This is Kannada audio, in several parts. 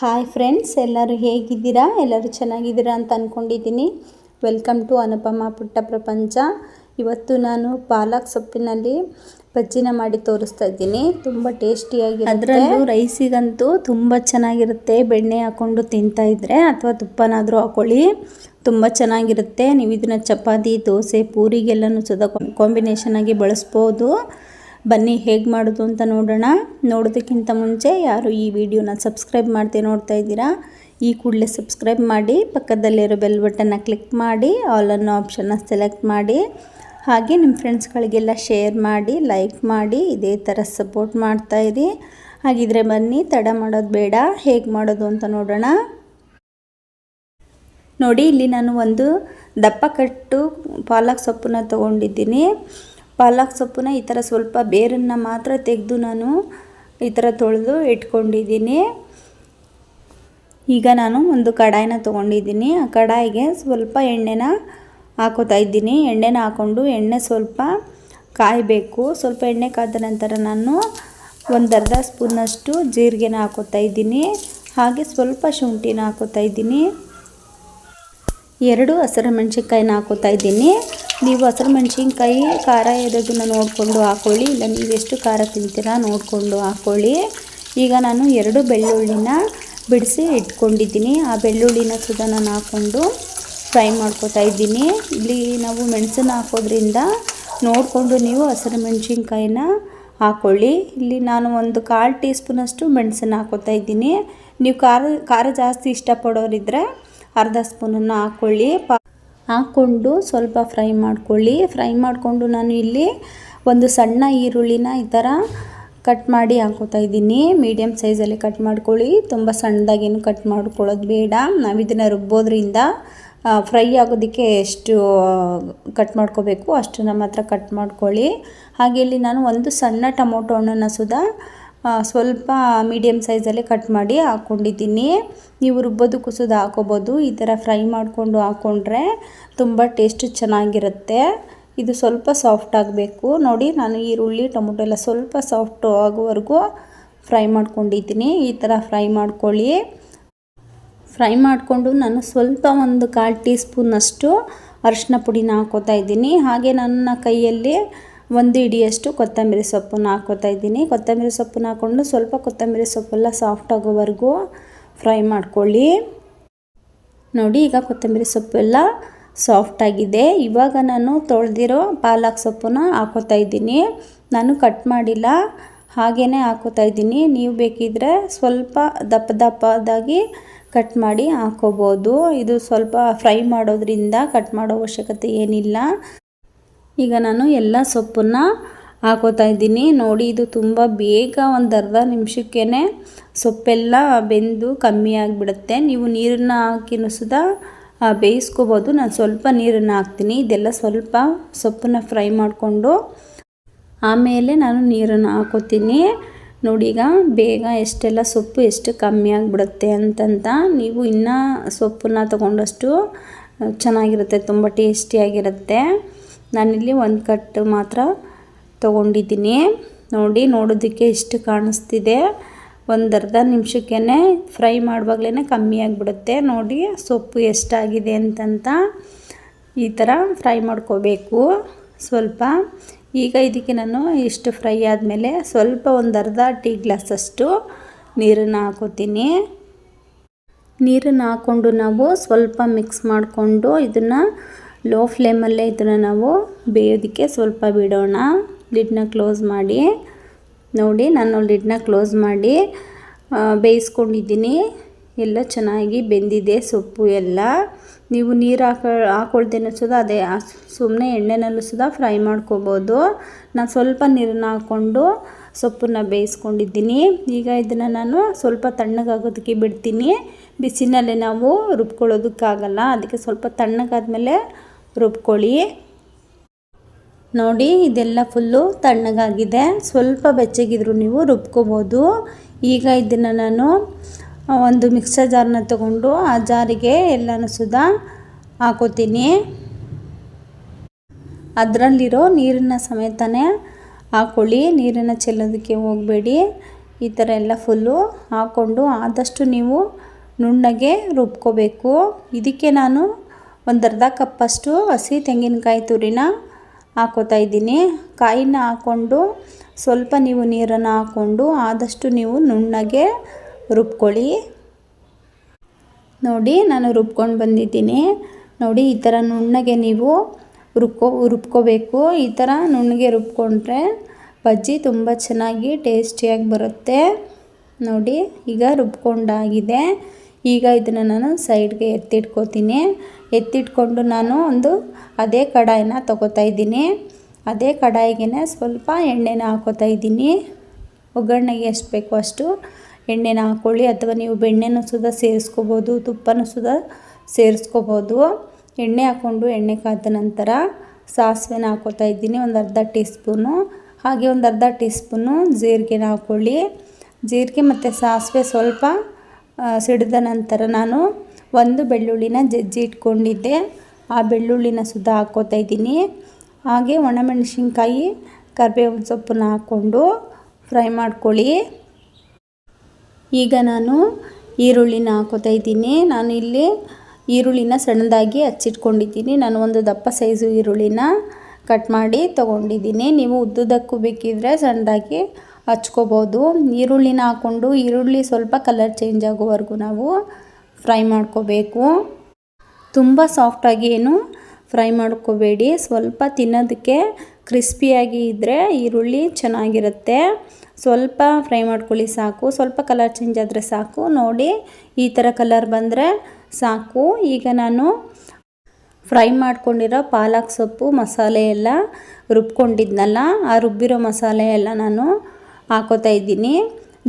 ಹಾಯ್ ಫ್ರೆಂಡ್ಸ್ ಎಲ್ಲರೂ ಹೇಗಿದ್ದೀರಾ? ಎಲ್ಲರೂ ಚೆನ್ನಾಗಿದ್ದೀರಾ ಅಂತ ಅಂದ್ಕೊಂಡಿದ್ದೀನಿ ವೆಲ್ಕಮ್ ಟು ಅನುಪಮ ಪುಟ್ಟ ಪ್ರಪಂಚ ಇವತ್ತು ನಾನು ಪಾಲಕ್ ಸೊಪ್ಪಿನಲ್ಲಿ ಬಜ್ಜಿನ ಮಾಡಿ ತೋರಿಸ್ತಾ ಇದ್ದೀನಿ. ತುಂಬ ಟೇಸ್ಟಿಯಾಗಿ ಅದರಲ್ಲೂ ರೈಸಿಗಂತೂ ತುಂಬ ಚೆನ್ನಾಗಿರುತ್ತೆ. ಬೆಣ್ಣೆ ಹಾಕ್ಕೊಂಡು ತಿಂತಾ ಇದ್ದರೆ ಅಥವಾ ತುಪ್ಪನಾದರೂ ಹಾಕೊಳ್ಳಿ. ತುಂಬ ಚೆನ್ನಾಗಿರುತ್ತೆ. ನೀವು ಇದನ್ನು ಚಪಾತಿ, ದೋಸೆ, ಪೂರಿಗೆಲ್ಲನೂ ಸದಾ ಕಾಂಬಿನೇಷನ್ ಆಗಿ ಬಳಸ್ಬೋದು. ಬನ್ನಿ, ಹೇಗೆ ಮಾಡೋದು ಅಂತ ನೋಡೋಣ. ನೋಡೋದಕ್ಕಿಂತ ಮುಂಚೆ ಯಾರು ಈ ವಿಡಿಯೋನ ಸಬ್ಸ್ಕ್ರೈಬ್ ಮಾಡ್ತೀವಿ ನೋಡ್ತಾ ಇದ್ದೀರಾ, ಈ ಕೂಡಲೇ ಸಬ್ಸ್ಕ್ರೈಬ್ ಮಾಡಿ, ಪಕ್ಕದಲ್ಲಿರೋ ಬೆಲ್ ಬಟನ್ನ ಕ್ಲಿಕ್ ಮಾಡಿ, ಆಲ್ ಅನ್ನೋ ಆಪ್ಷನ್ನ ಸೆಲೆಕ್ಟ್ ಮಾಡಿ. ಹಾಗೆ ನಿಮ್ಮ ಫ್ರೆಂಡ್ಸ್ಗಳಿಗೆಲ್ಲ ಶೇರ್ ಮಾಡಿ, ಲೈಕ್ ಮಾಡಿ, ಇದೇ ಥರ ಸಪೋರ್ಟ್ ಮಾಡ್ತಾ ಇರಿ. ಹಾಗಿದ್ರೆ ಬನ್ನಿ, ತಡ ಮಾಡೋದು ಬೇಡ, ಹೇಗೆ ಮಾಡೋದು ಅಂತ ನೋಡೋಣ. ನೋಡಿ, ಇಲ್ಲಿ ನಾನು ಒಂದು ದಪ್ಪ ಕಟ್ಟು ಪಾಲಕ್ ಸೊಪ್ಪನ್ನ ತೊಗೊಂಡಿದ್ದೀನಿ. ಪಾಲಕ್ ಸೊಪ್ಪನ್ನ ಈ ಥರ ಸ್ವಲ್ಪ ಬೇರನ್ನು ಮಾತ್ರ ತೆಗೆದು ನಾನು ಈ ಥರ ತೊಳೆದು ಇಟ್ಕೊಂಡಿದ್ದೀನಿ. ಈಗ ನಾನು ಒಂದು ಕಡಾಯಿನ ತೊಗೊಂಡಿದ್ದೀನಿ. ಆ ಕಡಾಯಿಗೆ ಸ್ವಲ್ಪ ಎಣ್ಣೆನ ಹಾಕೋತಾ ಇದ್ದೀನಿ. ಎಣ್ಣೆನ ಹಾಕ್ಕೊಂಡು ಎಣ್ಣೆ ಸ್ವಲ್ಪ ಕಾಯಬೇಕು. ಸ್ವಲ್ಪ ಎಣ್ಣೆ ಕಾದ ನಂತರ ನಾನು ಒಂದು ಅರ್ಧ ಸ್ಪೂನಷ್ಟು ಜೀರಿಗೆನ ಹಾಕೋತಾ ಇದ್ದೀನಿ. ಹಾಗೆ ಸ್ವಲ್ಪ ಶುಂಠಿನ ಹಾಕೋತಾ ಇದ್ದೀನಿ. ಎರಡು ಹಸಿರು ಮೆಣಸಿನ್ಕಾಯಿನ ಹಾಕೋತಾ ಇದ್ದೀನಿ. ನೀವು ಹಸಿರು ಮೆಣಸಿನ್ಕಾಯಿ ಖಾರ ಇರೋದನ್ನು ನೋಡಿಕೊಂಡು ಹಾಕ್ಕೊಳ್ಳಿ ಇಲ್ಲ ನೀವು ಎಷ್ಟು ಖಾರ ತಿಂತೀರಾ ನೋಡಿಕೊಂಡು ಹಾಕ್ಕೊಳ್ಳಿ ಈಗ ನಾನು ಎರಡು ಬೆಳ್ಳುಳ್ಳಿನ ಬಿಡಿಸಿ ಇಟ್ಕೊಂಡಿದ್ದೀನಿ. ಆ ಬೆಳ್ಳುಳ್ಳಿನ ಸುದ ನಾನು ಹಾಕ್ಕೊಂಡು ಫ್ರೈ ಮಾಡ್ಕೋತಾ ಇದ್ದೀನಿ. ಇಲ್ಲಿ ನಾವು ಮೆಣಸನ್ನು ಹಾಕೋದ್ರಿಂದ ನೋಡಿಕೊಂಡು ನೀವು ಹಸಿರು ಮೆಣಸಿನ್ಕಾಯಿನ ಹಾಕ್ಕೊಳ್ಳಿ ಇಲ್ಲಿ ನಾನು ಒಂದು ಕಾಲು ಟೀ ಸ್ಪೂನಷ್ಟು ಮೆಣಸನ್ನು ಹಾಕೋತಾ ಇದ್ದೀನಿ. ನೀವು ಖಾರ ಖಾರ ಜಾಸ್ತಿ ಇಷ್ಟಪಡೋರಿದ್ದರೆ ಅರ್ಧ ಸ್ಪೂನನ್ನು ಹಾಕ್ಕೊಳ್ಳಿ ಪ ಹಾಕ್ಕೊಂಡು ಸ್ವಲ್ಪ ಫ್ರೈ ಮಾಡ್ಕೊಳ್ಳಿ. ಫ್ರೈ ಮಾಡಿಕೊಂಡು ನಾನು ಇಲ್ಲಿ ಒಂದು ಸಣ್ಣ ಈರುಳ್ಳಿನ ಈ ಥರ ಕಟ್ ಮಾಡಿ ಹಾಕೋತಾ ಇದ್ದೀನಿ. ಮೀಡಿಯಮ್ ಸೈಜಲ್ಲಿ ಕಟ್ ಮಾಡ್ಕೊಳ್ಳಿ. ತುಂಬ ಸಣ್ಣದಾಗೇನು ಕಟ್ ಮಾಡ್ಕೊಳ್ಳೋದು ಬೇಡ. ನಾವು ಇದನ್ನು ರುಬ್ಬೋದ್ರಿಂದ ಫ್ರೈ ಆಗೋದಕ್ಕೆ ಎಷ್ಟು ಕಟ್ ಮಾಡ್ಕೋಬೇಕು ಅಷ್ಟು ನಮ್ಮ ಹತ್ರ ಕಟ್ ಮಾಡ್ಕೊಳ್ಳಿ. ಹಾಗೆ ಇಲ್ಲಿ ನಾನು ಒಂದು ಸಣ್ಣ ಟೊಮೊಟೊ ಹಣ್ಣನ್ನು ಸುದಾ ಸ್ವಲ್ಪ ಮೀಡಿಯಮ್ ಸೈಜಲ್ಲೇ ಕಟ್ ಮಾಡಿ ಹಾಕ್ಕೊಂಡಿದ್ದೀನಿ ನೀವು ರುಬ್ಬೋದು, ಕುಸಿದು ಹಾಕೋಬೋದು. ಈ ಥರ ಫ್ರೈ ಮಾಡಿಕೊಂಡು ಹಾಕ್ಕೊಂಡ್ರೆ ತುಂಬ ಟೇಸ್ಟ್ ಚೆನ್ನಾಗಿರುತ್ತೆ. ಇದು ಸ್ವಲ್ಪ ಸಾಫ್ಟ್ ಆಗಬೇಕು. ನೋಡಿ, ನಾನು ಈರುಳ್ಳಿ, ಟೊಮೊಟೊ ಎಲ್ಲ ಸ್ವಲ್ಪ ಸಾಫ್ಟ್ ಆಗೋವರೆಗೂ ಫ್ರೈ ಮಾಡ್ಕೊಂಡಿದ್ದೀನಿ. ಈ ಥರ ಫ್ರೈ ಮಾಡ್ಕೊಳ್ಳಿ. ಫ್ರೈ ಮಾಡಿಕೊಂಡು ನಾನು ಸ್ವಲ್ಪ ಒಂದು ಕಾಲು ಟೀ ಸ್ಪೂನಷ್ಟು ಅರಿಶಿನ ಪುಡಿನ ಹಾಕೋತಾ ಇದ್ದೀನಿ. ಹಾಗೆ ನನ್ನ ಕೈಯಲ್ಲಿ ಒಂದು ಇಡಿಯಷ್ಟು ಕೊತ್ತಂಬರಿ ಸೊಪ್ಪನ್ನು ಹಾಕೋತಾ ಇದ್ದೀನಿ. ಕೊತ್ತಂಬರಿ ಸೊಪ್ಪನ್ನು ಹಾಕ್ಕೊಂಡು ಸ್ವಲ್ಪ ಕೊತ್ತಂಬರಿ ಸೊಪ್ಪೆಲ್ಲ ಸಾಫ್ಟ್ ಆಗೋವರೆಗೂ ಫ್ರೈ ಮಾಡ್ಕೊಳ್ಳಿ. ನೋಡಿ, ಈಗ ಕೊತ್ತಂಬರಿ ಸೊಪ್ಪೆಲ್ಲ ಸಾಫ್ಟಾಗಿದೆ ಇವಾಗ ನಾನು ತೊಳೆದಿರೋ ಪಾಲಕ್ ಸೊಪ್ಪನ್ನ ಹಾಕೋತಾ ಇದ್ದೀನಿ. ನಾನು ಕಟ್ ಮಾಡಿಲ್ಲ ಹಾಗೇ ಹಾಕೋತಾ ಇದ್ದೀನಿ. ನೀವು ಬೇಕಿದ್ರೆ ಸ್ವಲ್ಪ ದಪ್ಪ ದಪ್ಪದಾಗಿ ಕಟ್ ಮಾಡಿ ಹಾಕೋಬೋದು ಇದು ಸ್ವಲ್ಪ ಫ್ರೈ ಮಾಡೋದ್ರಿಂದ ಕಟ್ ಮಾಡೋ ಅವಶ್ಯಕತೆ ಏನಿಲ್ಲ. ಈಗ ನಾನು ಎಲ್ಲ ಸೊಪ್ಪನ್ನು ಹಾಕೋತಾ ಇದ್ದೀನಿ. ನೋಡಿ, ಇದು ತುಂಬ ಬೇಗ ಒಂದು ಅರ್ಧ ನಿಮಿಷಕ್ಕೇ ಸೊಪ್ಪೆಲ್ಲ ಬೆಂದು ಕಮ್ಮಿ ಆಗಿಬಿಡುತ್ತೆ. ನೀವು ನೀರನ್ನು ಹಾಕಿನೂ ಸುದಾ ಬೇಯಿಸ್ಕೋಬೋದು. ನಾನು ಸ್ವಲ್ಪ ನೀರನ್ನು ಹಾಕ್ತೀನಿ. ಇದೆಲ್ಲ ಸ್ವಲ್ಪ ಸೊಪ್ಪನ್ನ ಫ್ರೈ ಮಾಡಿಕೊಂಡು ಆಮೇಲೆ ನಾನು ನೀರನ್ನು ಹಾಕೋತೀನಿ. ನೋಡಿ, ಈಗ ಬೇಗ ಎಷ್ಟೆಲ್ಲ ಸೊಪ್ಪು ಎಷ್ಟು ಕಮ್ಮಿ ಆಗಿಬಿಡುತ್ತೆ ಅಂತಂತ ನೀವು ಇನ್ನೂ ಸೊಪ್ಪನ್ನ ತೊಗೊಂಡಷ್ಟು ಚೆನ್ನಾಗಿರುತ್ತೆ. ತುಂಬ ಟೇಸ್ಟಿಯಾಗಿರುತ್ತೆ. ನಾನಿಲ್ಲಿ ಒಂದು ಕಟ್ಟು ಮಾತ್ರ ತೊಗೊಂಡಿದ್ದೀನಿ. ನೋಡಿ, ನೋಡೋದಕ್ಕೆ ಎಷ್ಟು ಕಾಣಿಸ್ತಿದೆ. ಒಂದು ಅರ್ಧ ನಿಮಿಷಕ್ಕೇ ಫ್ರೈ ಮಾಡುವಾಗಲೇ ಕಮ್ಮಿ ಆಗಿಬಿಡುತ್ತೆ. ನೋಡಿ, ಸೊಪ್ಪು ಎಷ್ಟಾಗಿದೆ ಅಂತಂತ ಈ ಥರ ಫ್ರೈ ಮಾಡ್ಕೋಬೇಕು. ಸ್ವಲ್ಪ. ಈಗ ಇದಕ್ಕೆ ನಾನು ಇಷ್ಟು ಫ್ರೈ ಆದಮೇಲೆ ಸ್ವಲ್ಪ ಒಂದು ಅರ್ಧ ಟೀ ಗ್ಲಾಸಷ್ಟು ನೀರನ್ನು ಹಾಕೋತೀನಿ. ನೀರನ್ನು ಹಾಕ್ಕೊಂಡು ನಾವು ಸ್ವಲ್ಪ ಮಿಕ್ಸ್ ಮಾಡಿಕೊಂಡು ಇದನ್ನು ಲೋ ಫ್ಲೇಮಲ್ಲೇ ಇದನ್ನು ನಾವು ಬೇಯೋದಕ್ಕೆ ಸ್ವಲ್ಪ ಬಿಡೋಣ. ಲಿಡ್ನ ಕ್ಲೋಸ್ ಮಾಡಿ. ನೋಡಿ, ನಾನು ಲಿಡ್ನ ಕ್ಲೋಸ್ ಮಾಡಿ ಬೇಯಿಸ್ಕೊಂಡಿದ್ದೀನಿ. ಎಲ್ಲ ಚೆನ್ನಾಗಿ ಬೆಂದಿದೆ ಸೊಪ್ಪು ಎಲ್ಲ. ನೀವು ನೀರು ಹಾಕ ಹಾಕೊಳ್ತೇನೆ ಸುದ ಅದೇ ಸುಮ್ಮನೆ ಎಣ್ಣೆನಲ್ಲೂ ಸುದ ಫ್ರೈ ಮಾಡ್ಕೋಬೋದು. ನಾನು ಸ್ವಲ್ಪ ನೀರನ್ನ ಹಾಕ್ಕೊಂಡು ಸೊಪ್ಪನ್ನ ಬೇಯಿಸ್ಕೊಂಡಿದ್ದೀನಿ. ಈಗ ಇದನ್ನು ನಾನು ಸ್ವಲ್ಪ ತಣ್ಣಗಾಗೋದಕ್ಕೆ ಬಿಡ್ತೀನಿ. ಬಿಸಿನಲ್ಲೇ ನಾವು ರುಬ್ಕೊಳ್ಳೋದಕ್ಕಾಗಲ್ಲ. ಅದಕ್ಕೆ ಸ್ವಲ್ಪ ತಣ್ಣಗಾದ್ಮೇಲೆ ರುಬ್ಕೊಳ್ಳಿ. ನೋಡಿ, ಇದೆಲ್ಲ ಫುಲ್ಲು ತಣ್ಣಗಾಗಿದೆ. ಸ್ವಲ್ಪ ಬೆಚ್ಚಗಿದ್ರು ನೀವು ರುಬ್ಕೋಬೋದು. ಈಗ ಇದನ್ನು ನಾನು ಒಂದು ಮಿಕ್ಸರ್ ಜಾರನ್ನ ತಗೊಂಡು ಆ ಜಾರಿಗೆ ಎಲ್ಲನೂ ಸುದಾ ಹಾಕೋತೀನಿ. ಅದರಲ್ಲಿರೋ ನೀರನ್ನ ಸಮೇತನೇ ಹಾಕೊಳ್ಳಿ. ನೀರನ್ನು ಚೆಲ್ಲೋದಕ್ಕೆ ಹೋಗಬೇಡಿ. ಈ ಥರ ಎಲ್ಲ ಫುಲ್ಲು ಹಾಕ್ಕೊಂಡು ಆದಷ್ಟು ನೀವು ನುಣ್ಣಗೆ ರುಬ್ಕೋಬೇಕು. ಇದಕ್ಕೆ ನಾನು ಒಂದು ಅರ್ಧ ಕಪ್ಪಷ್ಟು ಹಸಿ ತೆಂಗಿನಕಾಯಿ ತುರಿನ ಹಾಕೋತಾ ಇದ್ದೀನಿ. ಕಾಯಿನ ಹಾಕ್ಕೊಂಡು ಸ್ವಲ್ಪ ನೀವು ನೀರನ್ನು ಹಾಕ್ಕೊಂಡು ಆದಷ್ಟು ನೀವು ನುಣ್ಣಗೆ ರುಬ್ಕೊಳ್ಳಿ. ನೋಡಿ, ನಾನು ರುಬ್ಕೊಂಡು ಬಂದಿದ್ದೀನಿ. ನೋಡಿ, ಈ ಥರ ನುಣ್ಣಗೆ ನೀವು ರುಬ್ಕೊ, ರುಬ್ಕೋಬೇಕು. ಈ ಥರ ನುಣ್ಣಗೆ ರುಬ್ಕೊಂಡ್ರೆ ಬಜ್ಜಿ ತುಂಬ ಚೆನ್ನಾಗಿ ಟೇಸ್ಟಿಯಾಗಿ ಬರುತ್ತೆ. ನೋಡಿ, ಈಗ ರುಬ್ಕೊಂಡಾಗಿದೆ. ಈಗ ಇದನ್ನು ನಾನು ಸೈಡ್ಗೆ ಎತ್ತಿಟ್ಕೋತೀನಿ. ಎತ್ತಿಟ್ಕೊಂಡು ನಾನು ಒಂದು ಅದೇ ಕಡಾಯಿನ ತೊಗೋತಾ ಇದ್ದೀನಿ. ಅದೇ ಕಡಾಯಿಗೆ ಸ್ವಲ್ಪ ಎಣ್ಣೆನ ಹಾಕೋತಾ ಇದ್ದೀನಿ. ಒಗ್ಗರಣೆಗೆ ಎಷ್ಟು ಬೇಕೋ ಅಷ್ಟು ಎಣ್ಣೆನ ಹಾಕ್ಕೊಳ್ಳಿ ಅಥವಾ ನೀವು ಬೆಣ್ಣೆನೂ ಸುದ ಸೇರಿಸ್ಕೋಬೋದು, ತುಪ್ಪನೂ ಸುದ ಸೇರಿಸ್ಕೋಬೋದು. ಎಣ್ಣೆ ಹಾಕ್ಕೊಂಡು ಎಣ್ಣೆ ಕಾದ ನಂತರ ಸಾಸಿವೆನ ಹಾಕೋತಾ ಇದ್ದೀನಿ. ಒಂದು ಅರ್ಧ ಟೀ ಸ್ಪೂನು ಹಾಗೆ ಒಂದು ಅರ್ಧ ಟೀ ಸ್ಪೂನು ಜೀರಿಗೆನ ಹಾಕ್ಕೊಳ್ಳಿ ಜೀರಿಗೆ ಮತ್ತು ಸಾಸಿವೆ ಸ್ವಲ್ಪ ಸಿಡಿದ ನಂತರ ನಾನು ಒಂದು ಬೆಳ್ಳುಳ್ಳಿನ ಜಜ್ಜಿ ಇಟ್ಕೊಂಡಿದ್ದೆ. ಆ ಬೆಳ್ಳುಳ್ಳಿನ ಸುದ್ದ ಹಾಕ್ಕೋತಾ ಇದ್ದೀನಿ. ಹಾಗೆ ಒಣಮೆಣಸಿನ್ಕಾಯಿ, ಕರಿಬೇವಿನ ಸೊಪ್ಪನ್ನ ಹಾಕ್ಕೊಂಡು ಫ್ರೈ ಮಾಡ್ಕೊಳ್ಳಿ. ಈಗ ನಾನು ಈರುಳ್ಳಿನ ಹಾಕೋತಾ ಇದ್ದೀನಿ. ನಾನು ಇಲ್ಲಿ ಈರುಳ್ಳಿನ ಸಣ್ಣದಾಗಿ ಹಚ್ಚಿಟ್ಕೊಂಡಿದ್ದೀನಿ. ನಾನು ಒಂದು ದಪ್ಪ ಸೈಜು ಈರುಳ್ಳಿನ ಕಟ್ ಮಾಡಿ ತೊಗೊಂಡಿದ್ದೀನಿ. ನೀವು ಉದ್ದುದಕ್ಕೂ ಬೇಕಿದ್ರೆ ಸಣ್ಣದಾಗಿ ಹಚ್ಕೋಬೋದು. ಈರುಳ್ಳಿನ ಹಾಕ್ಕೊಂಡು ಈರುಳ್ಳಿ ಸ್ವಲ್ಪ ಕಲರ್ ಚೇಂಜ್ ಆಗೋವರೆಗೂ ನಾವು ಫ್ರೈ ಮಾಡ್ಕೋಬೇಕು. ತುಂಬ ಸಾಫ್ಟಾಗಿ ಏನು ಫ್ರೈ ಮಾಡ್ಕೋಬೇಡಿ. ಸ್ವಲ್ಪ ತಿನ್ನೋದಕ್ಕೆ ಕ್ರಿಸ್ಪಿಯಾಗಿ ಇದ್ದರೆ ಈರುಳ್ಳಿ ಚೆನ್ನಾಗಿರುತ್ತೆ. ಸ್ವಲ್ಪ ಫ್ರೈ ಮಾಡ್ಕೊಳ್ಳಿ ಸಾಕು. ಸ್ವಲ್ಪ ಕಲರ್ ಚೇಂಜ್ ಆದರೆ ಸಾಕು. ನೋಡಿ ಈ ಥರ ಕಲರ್ ಬಂದರೆ ಸಾಕು. ಈಗ ನಾನು ಫ್ರೈ ಮಾಡ್ಕೊಂಡಿರೋ ಪಾಲಕ್ ಸೊಪ್ಪು, ಮಸಾಲೆ ಎಲ್ಲ ರುಬ್ಕೊಂಡಿದ್ನಲ್ಲ, ಆ ರುಬ್ಬಿರೋ ಮಸಾಲೆ ಎಲ್ಲ ನಾನು ಹಾಕೋತಾ ಇದ್ದೀನಿ.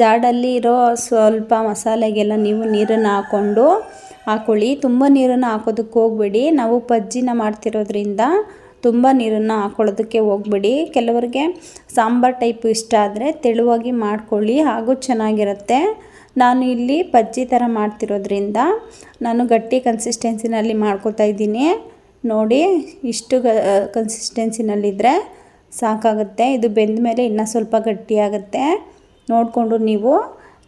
ಜಾಡಲ್ಲಿ ಇರೋ ಸ್ವಲ್ಪ ಮಸಾಲೆಗೆಲ್ಲ ನೀವು ನೀರನ್ನು ಹಾಕ್ಕೊಂಡು ಹಾಕ್ಕೊಳ್ಳಿ ತುಂಬ ನೀರನ್ನು ಹಾಕೋದಕ್ಕೆ ಹೋಗ್ಬೇಡಿ. ನಾವು ಪಜ್ಜಿನ ಮಾಡ್ತಿರೋದ್ರಿಂದ ತುಂಬ ನೀರನ್ನು ಹಾಕೊಳ್ಳೋದಕ್ಕೆ ಹೋಗ್ಬೇಡಿ. ಕೆಲವರಿಗೆ ಸಾಂಬಾರು ಟೈಪ್ ಇಷ್ಟ ಆದರೆ ತೆಳುವಾಗಿ ಮಾಡ್ಕೊಳ್ಳಿ. ಹಾಗೂ ಚೆನ್ನಾಗಿರುತ್ತೆ. ನಾನು ಇಲ್ಲಿ ಪಜ್ಜಿ ಥರ ಮಾಡ್ತಿರೋದ್ರಿಂದ ನಾನು ಗಟ್ಟಿ ಕನ್ಸಿಸ್ಟೆನ್ಸಿನಲ್ಲಿ ಮಾಡ್ಕೋತಾ ಇದ್ದೀನಿ. ನೋಡಿ ಇಷ್ಟು ಗ ಕನ್ಸಿಸ್ಟೆನ್ಸಿನಲ್ಲಿದ್ದರೆ ಸಾಕಾಗುತ್ತೆ. ಇದು ಬೆಂದ ಮೇಲೆ ಇನ್ನೂ ಸ್ವಲ್ಪ ಗಟ್ಟಿಯಾಗುತ್ತೆ. ನೋಡಿಕೊಂಡು ನೀವು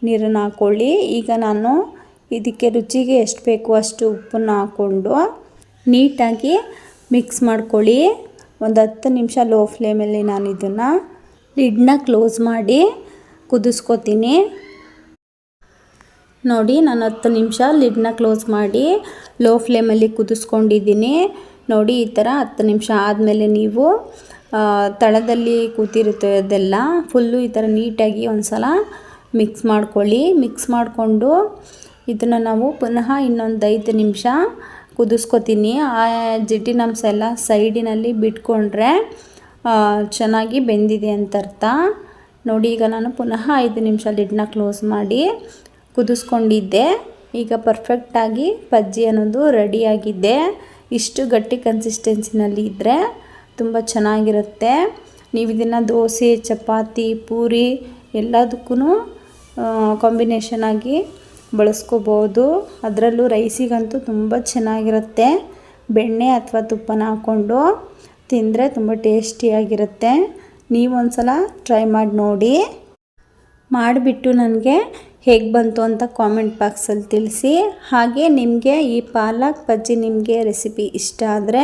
ನೀರನ್ನು ಹಾಕ್ಕೊಳ್ಳಿ ಈಗ ನಾನು ಇದಕ್ಕೆ ರುಚಿಗೆ ಎಷ್ಟು ಬೇಕು ಅಷ್ಟು ಉಪ್ಪನ್ನು ಹಾಕ್ಕೊಂಡು ನೀಟಾಗಿ ಮಿಕ್ಸ್ ಮಾಡ್ಕೊಳ್ಳಿ. ಒಂದು ಹತ್ತು ನಿಮಿಷ ಲೋ ಫ್ಲೇಮಲ್ಲಿ ನಾನು ಇದನ್ನು ಲಿಡ್ನ ಕ್ಲೋಸ್ ಮಾಡಿ ಕುದಿಸ್ಕೊತೀನಿ. ನೋಡಿ, ನಾನು ಹತ್ತು ನಿಮಿಷ ಲಿಡ್ನ ಕ್ಲೋಸ್ ಮಾಡಿ ಲೋ ಫ್ಲೇಮಲ್ಲಿ ಕುದಿಸ್ಕೊಂಡಿದ್ದೀನಿ. ನೋಡಿ, ಈ ಥರ ಹತ್ತು ನಿಮಿಷ ಆದಮೇಲೆ ನೀವು ತಳದಲ್ಲಿ ಕೂತಿರುತ್ತದೆಲ್ಲ ಫುಲ್ಲು ಈ ಥರ ನೀಟಾಗಿ ಒಂದು ಸಲ ಮಿಕ್ಸ್ ಮಾಡ್ಕೊಳ್ಳಿ. ಮಿಕ್ಸ್ ಮಾಡಿಕೊಂಡು ಇದನ್ನು ನಾವು ಪುನಃ ಇನ್ನೊಂದು ಐದು ನಿಮಿಷ ಕುದಿಸ್ಕೊತೀನಿ. ಆ ಜಿಡ್ಡಿನಂಶ ಎಲ್ಲ ಸೈಡಿನಲ್ಲಿ ಬಿಟ್ಕೊಂಡ್ರೆ ಚೆನ್ನಾಗಿ ಬೆಂದಿದೆ ಅಂತ ಅರ್ಥ. ನೋಡಿ, ಈಗ ನಾನು ಪುನಃ ಐದು ನಿಮಿಷ ಲಿಡ್ನ ಕ್ಲೋಸ್ ಮಾಡಿ ಕುದಿಸ್ಕೊಂಡಿದ್ದೆ. ಈಗ ಪರ್ಫೆಕ್ಟಾಗಿ ಪಜ್ಜಿ ಅನ್ನೋದು ರೆಡಿಯಾಗಿದೆ ಇಷ್ಟು ಗಟ್ಟಿ ಕನ್ಸಿಸ್ಟೆನ್ಸಿನಲ್ಲಿ ಇದ್ದರೆ ತುಂಬ ಚೆನ್ನಾಗಿರುತ್ತೆ. ನೀವು ಇದನ್ನು ದೋಸೆ, ಚಪಾತಿ, ಪೂರಿ ಎಲ್ಲದಕ್ಕೂ ಕಾಂಬಿನೇಷನ್ ಆಗಿ ಬಳಸ್ಕೋಬೋದು. ಅದರಲ್ಲೂ ರೈಸಿಗಂತೂ ತುಂಬ ಚೆನ್ನಾಗಿರುತ್ತೆ. ಬೆಣ್ಣೆ ಅಥವಾ ತುಪ್ಪನ ಹಾಕ್ಕೊಂಡು ತಿಂದರೆ ತುಂಬ ಟೇಸ್ಟಿಯಾಗಿರುತ್ತೆ. ನೀವು ಸಲ ಟ್ರೈ ಮಾಡಿ ನೋಡಿ. ಮಾಡಿಬಿಟ್ಟು ನನಗೆ ಹೇಗೆ ಬಂತು ಅಂತ ಕಾಮೆಂಟ್ ಬಾಕ್ಸಲ್ಲಿ ತಿಳಿಸಿ. ಹಾಗೆ ನಿಮಗೆ ಈ ಪಾಲಕ್ ಬಜ್ಜಿ ನಿಮಗೆ ರೆಸಿಪಿ ಇಷ್ಟ ಆದರೆ